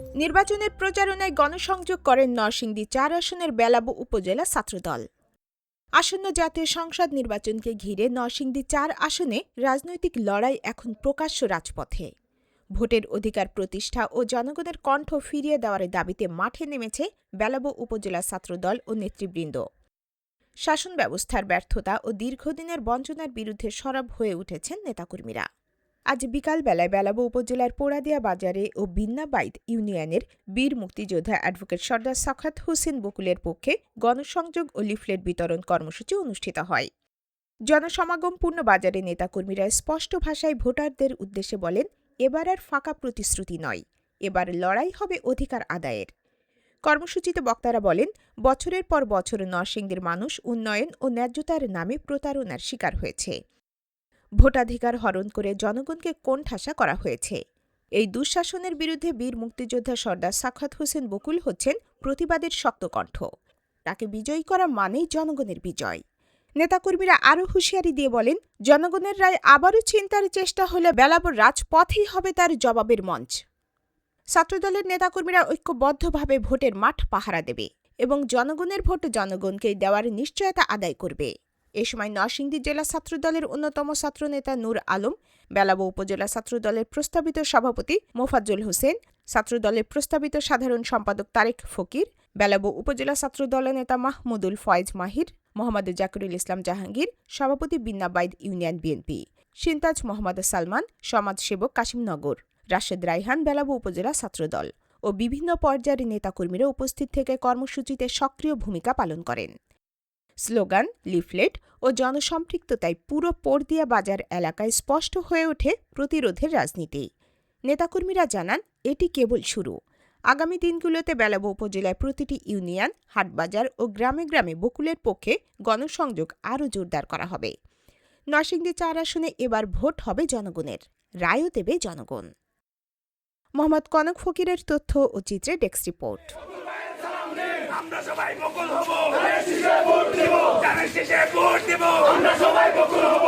নির্বাচনের প্রচারণায় গণসংযোগ করেন নরসিংদী চার আসনের বেলাবো উপজেলা ছাত্রদল। আসন্ন জাতীয় সংসদ নির্বাচনকে ঘিরে নরসিংদী চার আসনে রাজনৈতিক লড়াই এখন প্রকাশ্য রাজপথে। ভোটের অধিকার প্রতিষ্ঠা ও জনগণের কণ্ঠ ফিরিয়ে দেওয়ার দাবিতে মাঠে নেমেছে বেলাবো উপজেলা ছাত্রদল ও নেতৃবৃন্দ। শাসন ব্যবস্থার ব্যর্থতা ও দীর্ঘদিনের বঞ্চনার বিরুদ্ধে সরব হয়ে উঠেছেন নেতাকর্মীরা। আজ বিকালবেলায় বেলাবো উপজেলার পোড়াদিয়া বাজারে ও বিন্নাবাইদ ইউনিয়নের বীর মুক্তিযোদ্ধা অ্যাডভোকেট সর্দার সাখাত হোসেন বকুলের পক্ষে গণসংযোগ ও লিফলেট বিতরণ কর্মসূচি অনুষ্ঠিত হয়। জনসমাগমপূর্ণ বাজারে নেতাকর্মীরা স্পষ্ট ভাষায় ভোটারদের উদ্দেশ্যে বলেন, এবার আর ফাঁকা প্রতিশ্রুতি নয়, এবার লড়াই হবে অধিকার আদায়ের। কর্মসূচিতে বক্তারা বলেন, বছরের পর বছর নরসিংদীর মানুষ উন্নয়ন ও ন্যায্যতার নামে প্রতারণার শিকার হয়েছে। ভোটাধিকার হরণ করে জনগণকে কোণঠাসা করা হয়েছে। এই দুঃশাসনের বিরুদ্ধে বীর মুক্তিযোদ্ধা সর্দার সাখাত হোসেন বকুল হচ্ছেন প্রতিবাদের শক্ত কণ্ঠ। তাকে বিজয়ী করা মানেই জনগণের বিজয়। নেতাকর্মীরা আরও হুঁশিয়ারি দিয়ে বলেন, জনগণের রায় আবারও চিন্তার চেষ্টা হলে বেলাবর রাজপথেই হবে তার জবাবের মঞ্চ। ছাত্রদলের নেতাকর্মীরা ঐক্যবদ্ধভাবে ভোটের মাঠ পাহারা দেবে এবং জনগণের ভোট জনগণকেই দেওয়ার নিশ্চয়তা আদায় করবে। এ সময় নরসিংদী জেলা ছাত্রদলের অন্যতম ছাত্রনেতা নূর আলম, বেলাবো উপজেলা ছাত্রদলের প্রস্তাবিত সভাপতি মোফাজ্জল হোসেন, ছাত্রদলের প্রস্তাবিত সাধারণ সম্পাদক তারেক ফকির, বেলাবো উপজেলা ছাত্রদলের নেতা মাহমুদুল ফয়েজ মাহির, মোহাম্মদ জাকিরুল ইসলাম জাহাঙ্গীর, সভাপতি বিন্নাবাইদ ইউনিয়ন বিএনপি, সিনতাজ মোহাম্মদ সালমান, সমাজসেবক কাশিমনগর রাশেদ রাইহান বেলাবো উপজেলা ছাত্রদল ও বিভিন্ন পর্যায়ের নেতাকর্মীরা উপস্থিত থেকে কর্মসূচিতে সক্রিয় ভূমিকা পালন করেন। স্লোগান, লিফলেট ও জনসম্পৃক্ততায় পুরো পর্দিয়া বাজার এলাকায় স্পষ্ট হয়ে ওঠে প্রতিরোধের রাজনীতি। নেতাকর্মীরা জানান, এটি কেবল শুরু। আগামী দিনগুলোতে বেলাবো উপজেলায় প্রতিটি ইউনিয়ন, হাটবাজার ও গ্রামে গ্রামে বকুলের পক্ষে গণসংযোগ আরও জোরদার করা হবে। নরসিংদী চার আসনে এবার ভোট হবে জনগণের। রায়ও দেবে জনগণ। মোহাম্মদ কনক ফকিরের তথ্য ও চিত্রে ডেস্ক রিপোর্ট আমরা সবাই বকুল হব ধানের শেষে ভোট দেব। আমরা সবাই বকুল হব।